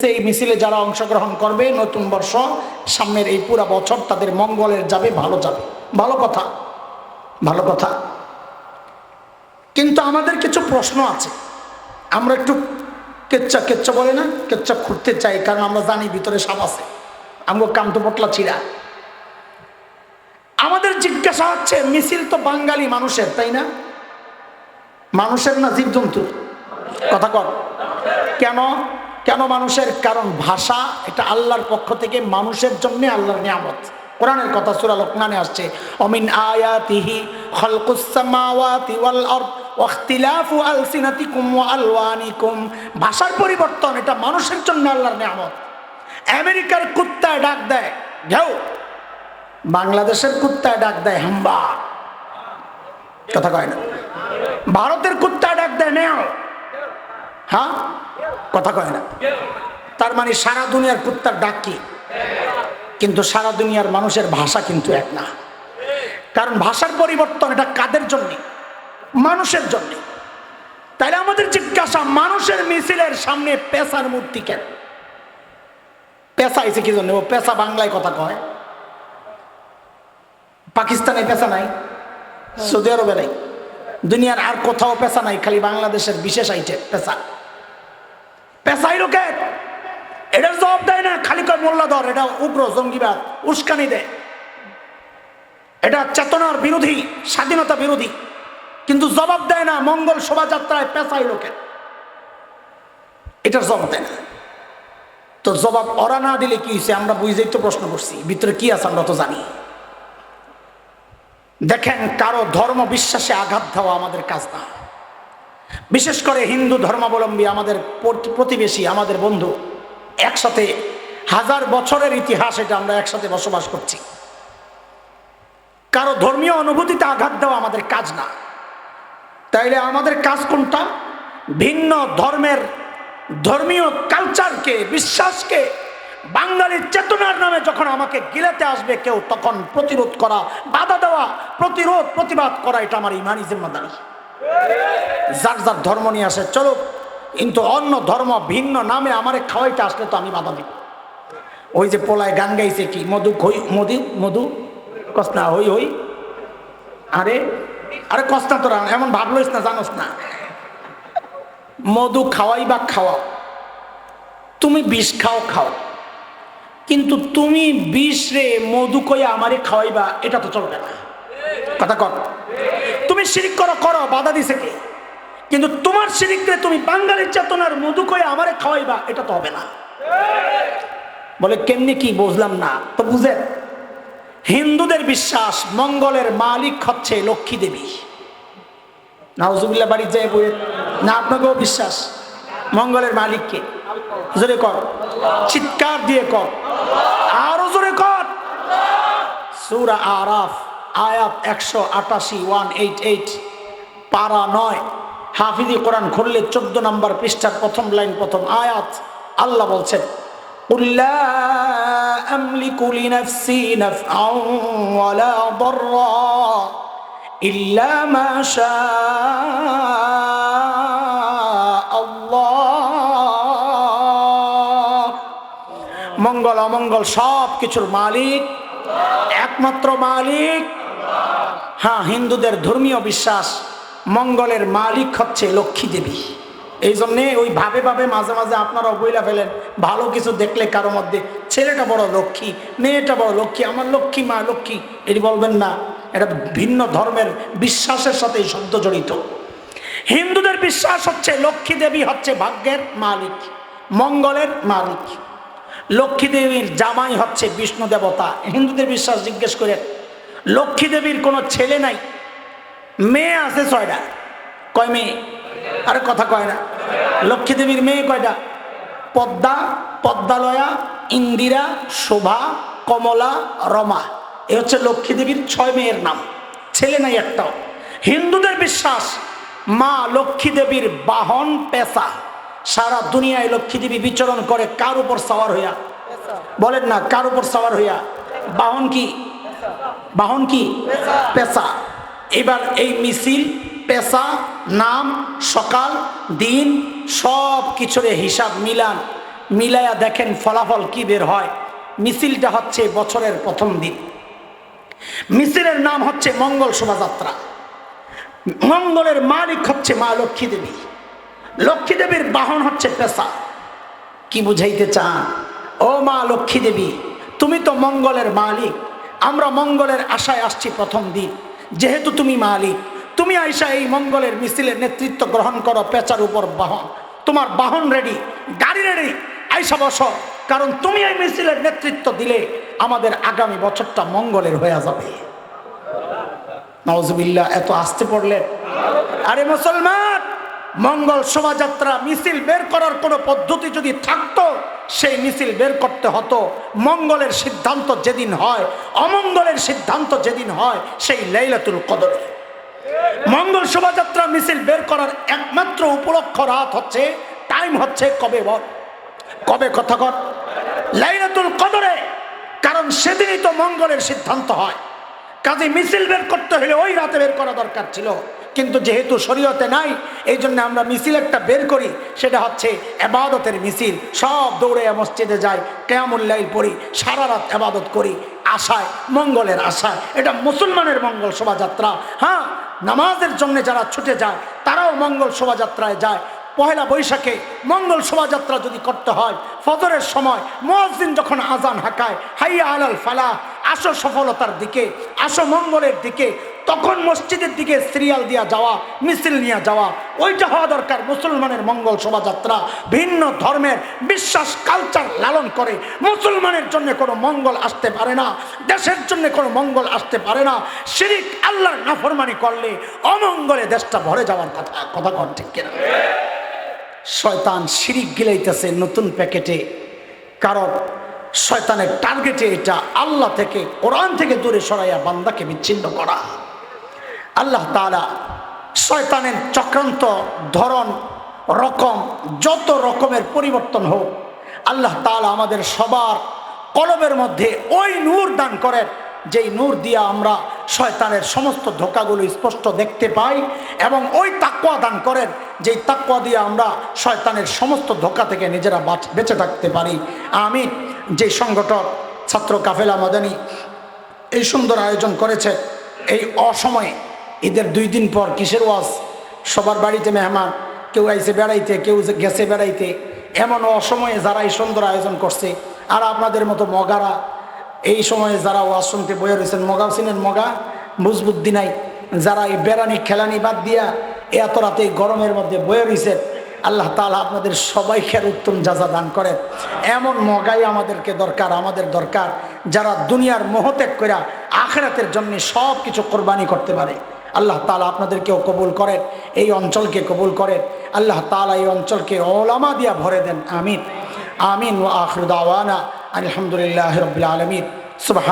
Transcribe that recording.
এই মিছিলে যারা অংশগ্রহণ করবে, নতুন বর্ষ, সামনের এই পুরা বছর তাদের মঙ্গলের যাবে, ভালো যাবে। ভালো কথা ভালো কথা। কিন্তু আমাদের কিছু প্রশ্ন আছে। আমরা একটু কেচ্চা কেচ্চা বলে না কেচ্চা খুঁড়তে চাই, কারণ আমরা জানি ভিতরে সাপ আছে। আমগো কান্ত পটলা চিরা আমাদের জিজ্ঞাসা হচ্ছে, মিছিল তো বাঙালি মানুষের, তাই না? মানুষের না জীবজন্তু কথা কর। কেন? কেন মানুষের? কারণ ভাষা এটা আল্লাহর পক্ষ থেকে মানুষের জন্য আল্লাহর নিয়ামত। কোরআনের কথা সূরা লোকমানে আসছে, অমিন আয়াতিহি খালকুস সামাওয়াতি ওয়াল আরদ ওয়াখতিলাফু আলসিনাতিকুম ভাষার পরিবর্তন, এটা মানুষের জন্য আল্লাহর নিয়ামত। আমেরিকার কুত্তায় ডাক দেয়, ঘেউ। বাংলাদেশের কুত্তায় ডাক দেয়, হাম্বা। কথা কয় না। ভারতের কুত্তায় ডাক দেয়, নেও। হ্যাঁ? কথা কয় না। তার মানে সারা দুনিয়ার কুত্তার ডাক কি? কিন্তু সারা দুনিয়ার মানুষের ভাষা কিন্তু এক না। কারণ ভাষার পরিবর্তন এটা কাদের জন্য? মানুষের জন্য। তাইলে আমাদের জিজ্ঞাসা, মানুষের মিছিলের সামনে পেশার মূর্তি কেন? পেশা এসে কি জন্য? ও পেশা বাংলায় কথা কয়। পাকিস্তানে পেশা নাই, সৌদি আরবে নাই। দুনিয়ার আর কোথাও পেশা নাই, খালি বাংলাদেশের বিশেষ আইটেম পেশা পেশাই লোকে এটার জবাব দেয় না, খালি কয়, মোল্লা ধর, এটা উগ্র জঙ্গিবাদ উস্কানি দেয় এটা চেতনার বিরোধী, স্বাধীনতা বিরোধী। কিন্তু জবাব দেয় না, মঙ্গল শোভাযাত্রায় পেশাই লোকের এটার জবাব দেয় না। তো জবাব ওরা না দিলে কি হয়েছে আমরা বুঝেই তো প্রশ্ন করছি, ভিতরে কি আছে আমরা তো জানি। দেখেন, কারও ধর্ম বিশ্বাসে আঘাত দেওয়া আমাদের কাজ না। বিশেষ করে হিন্দু ধর্মাবলম্বী আমাদের প্রতি- প্রতিবেশী, আমাদের বন্ধু, একসাথে হাজার বছরের ইতিহাস এটা আমরা একসাথে বসবাস করছি। কারও ধর্মীয় অনুভূতিতে আঘাত দেওয়া আমাদের কাজ না। তাইলে আমাদের কাজ কোনটা? ভিন্ন ধর্মের, ধর্মীয় কালচারকে বিশ্বাসকে বাঙালির চেতনার নামে যখন আমাকে গিলাতে আসবে কেউ, তখন প্রতিরোধ করা, বাধা দেওয়া, প্রতিরোধ, প্রতিবাদ করা, এটা আমার ইমানি জিম্মাদারি। যার যার ধর্ম নিয়ে আসে। চলো কিন্তু অন্য ধর্ম ভিন্ন নামে আমারে খাওয়াইতে আসলে তো আমি বাধা দিব। ওই যে পোলায় গান গাইছে কি? মধু খই, মধু মধু? কসনা হই হই। আরে আরে কসনা তোরা, এমন ভাবলইস না, জানোস না। মধু খাওয়াই বা খাওয়াও তুমি বিষ খাও খাও। কিন্তু তুমি বিষ রে মধু কইয়া আমারে খাওয়াইবা, এটা তো চলবে না। কথা তুমি শিরিক করো করো, বাধা দিছে কে? কিন্তু তোমার শিরিকরে তুমি বাঙালির চেতনার মধু কয়ে আমারে খাওয়াইবা, এটা তো হবে না। বলে, কেমনি কি বুঝলাম না, তো বুঝে? হিন্দুদের বিশ্বাস, মঙ্গলের মালিক হচ্ছে লক্ষ্মী দেবী। নাউজুবিল্লাহ বাড়ির যায় বইয়ের না, আপনাকেও বিশ্বাস, মঙ্গলের মালিককে। জোরে কর, চিৎকার দিয়ে কর। আরও জোরে কর। সুরা আরাফ। আয়াত একশো আটাশি, ওয়ান এইট এইট, পারা নয়। হাফিজি কোরআন খুললে চোদ্দ নম্বর পৃষ্ঠার প্রথম লাইন, প্রথম আয়াত। আল্লাহ বলছেন মঙ্গল, অমঙ্গল সব কিছুর মালিক, একমাত্র মালিক। হ্যাঁ হিন্দুদের ধর্মীয় বিশ্বাস, মঙ্গলের মালিক হচ্ছে লক্ষ্মী দেবী। এই জন্যে ওই ভাবে ভাবে মাঝে মাঝে আপনারা বইলা ফেলেন, ভালো কিছু দেখলে কারও মধ্যে, ছেলেটা বড় লক্ষ্মী, মেয়েটা বড় লক্ষ্মী, আমার লক্ষ্মী মা লক্ষ্মী। এটি বলবেন না, এটা ভিন্ন ধর্মের বিশ্বাসের সাথে শব্দ জড়িত। হিন্দুদের বিশ্বাস হচ্ছে লক্ষ্মী দেবী হচ্ছে ভাগ্যের মালিক, মঙ্গলের মালিক। লক্ষ্মী দেবীর জামাই হচ্ছে বিষ্ণু দেবতা। হিন্দুদের বিশ্বাস জিজ্ঞেস করে লক্ষ্মী দেবীর কোনো ছেলে নাই। মেয়ে আছে ছয়টা। কয় মেয়ে? আরে কথা কয় না। লক্ষ্মী দেবীর মেয়ে কয়টা? পদ্মা, পদ্মালয়া, ইন্দিরা, শোভা, কমলা, রমা। এ হচ্ছে লক্ষ্মী দেবীর ছয় মেয়ের নাম। ছেলে নাই একটাও। হিন্দুদের বিশ্বাস, মা লক্ষ্মী দেবীর বাহন পেশা সারা দুনিয়ায় লক্ষ্মী দেবী বিচরণ করে কার উপর সাওয়ার হইয়া? বলেন না, কার উপর সাওয়ার হইয়া? বাহন কি? বাহন কি? পেশা। এবার এই মিছিল পেশা নাম সকাল দিন সব কিছুরে হিসাব মিলান। মিলায়া দেখেন ফলাফল কি বের হয়। মিছিলটা হচ্ছে বছরের প্রথম দিন। মিছিলের নাম হচ্ছে মঙ্গল শোভাযাত্রা। মঙ্গলের মালিক হচ্ছে মা লক্ষ্মী দেবী লক্ষ্মী দেবীর বাহন হচ্ছে পেশা। কি বুঝাইতে চান? ও মা লক্ষ্মী দেবী তুমি তো মঙ্গলের মালিক। আমরা মঙ্গলের আশায় আসছি প্রথম দিন। যেহেতু তুমি মালিক, তুমি আইসা এই মঙ্গলের মিছিলের নেতৃত্ব গ্রহণ করো পেঁচার উপর বাহন। তোমার বাহন রেডি গাড়ি রেডি আইসা বসো। কারণ তুমি এই মিছিলের নেতৃত্ব দিলে আমাদের আগামী বছরটা মঙ্গলের হয়ে যাবে। নওয়াজবিল্লা এত আসতে পড়লেন। আরে মুসলমান! মঙ্গল শোভাযাত্রা মিছিল বের করার কোনো পদ্ধতি যদি থাকতো, সেই মিছিল বের করতে হতো। মঙ্গলের সিদ্ধান্ত যেদিন হয়, অমঙ্গলের সিদ্ধান্ত যেদিন হয়, সেই লাইলাতুল কদরে। মঙ্গল শোভাযাত্রা মিছিল বের করার একমাত্র উপলক্ষ রাত হচ্ছে টাইম হচ্ছে কবে বল? কবে কথা কর? লাইলাতুল কদরে। কারণ সেদিনই তো মঙ্গলের সিদ্ধান্ত হয়। কাজে মিছিল বের করতে হলে ওই রাতে বের করা দরকার ছিল। কিন্তু যেহেতু শরীয়তে নাই, এই জন্য আমরা মিছিল একটা বের করি, সেটা হচ্ছে এবাদতের মিছিল। সব দৌড়ে মসজিদে যাই কেয়ামুল্লাইল পড়ি, সারা রাত এবাদত করি, আশায়, মঙ্গলের আশায়। এটা মুসলমানের মঙ্গল শোভাযাত্রা। হ্যাঁ নামাজের জন্য যারা ছুটে যায়, তারাও মঙ্গল শোভাযাত্রায় যায়। পহেলা বৈশাখে মঙ্গল শোভাযাত্রা যদি করতে হয়, ফজরের সময় মোয়াজ্জিন যখন আজান হাঁকায়, হাইয়া আলাল ফালা আসো সফলতার দিকে, আসো মঙ্গলের দিকে তখন মসজিদের দিকে সিরিয়াল দিয়া যাওয়া, মিছিল নিয়ে যাওয়া, ওইটা হওয়া দরকার মুসলমানের মঙ্গল শোভাযাত্রা, ভিন্ন ধর্মের বিশ্বাস কালচার লালন করে। মুসলমানের জন্য কোনো মঙ্গল আসতে পারে না, দেশের জন্য কোনো মঙ্গল আসতে পারে না। শিরিক আল্লাহর নাফরমানি করলে অমঙ্গলে দেশটা ভরে যাওয়ার কথা কথা কর ঠিক কিনা? শয়তান শিরিক গিলাইতেছে নতুন প্যাকেটে। কারণ শয়তানের টার্গেটে এটা আল্লাহ থেকে, কোরআন থেকে দূরে সরাইয়া বান্দাকে বিচ্ছিন্ন করা। আল্লাহ তালা শয়তানের চক্রান্ত, ধরন, রকম, যত রকমের পরিবর্তন হোক, আল্লাহ তালা আমাদের সবার কলবের মধ্যে ওই নূর দান করেন, যেই নূর দিয়ে আমরা শয়তানের সমস্ত ধোকাগুলো স্পষ্ট দেখতে পাই এবং ওই তাকুয়া দান করেন, যেই তাকুয়া দিয়ে আমরা শয়তানের সমস্ত ধোকা থেকে নিজেরা বাঁচ- বেঁচে থাকতে পারি। আমি যে সংগঠক ছাত্র কাফেলা মাদানী এই সুন্দর আয়োজন করেছে, এই অসময়ে ঈদের দুই দিন পর কিসের ওয়াজ? সবার বাড়িতে মেহমান, কেউ আইসে বেড়াইতে, কেউ গেছে বেড়াইতে। এমন অসময়ে যারা এই সুন্দর আয়োজন করছে, আর আপনাদের মতো মগারা, এই সময়ে যারা ওয়াজ শুনতে বয়ে রয়েছেন মগাও চিনেন মগা বুঝবুদ্ধি নাই, যারা এই বেড়ানি খেলানি বাদ দিয়া এত রাতে গরমের মধ্যে বয়ে রয়েছে, আল্লাহ তালা আপনাদের সবাইকে উত্তম যাজা দান করেন। এমন মগাই আমাদেরকে দরকার, আমাদের দরকার, যারা দুনিয়ার মোহত্যাগ করে আখেরাতের জন্য সব কিছু কোরবানি করতে পারে। আল্লাহ তালা আপনাদেরকেও কবুল করেন, এই অঞ্চলকে কবুল করেন। আল্লাহ তালা এই অঞ্চলকে ওলামা দিয়া ভরে দেন। আমিন। আমিন ও আখরুদাওয়ানা আলহামদুলিল্লাহ রবিল আলমিন। সুবাহ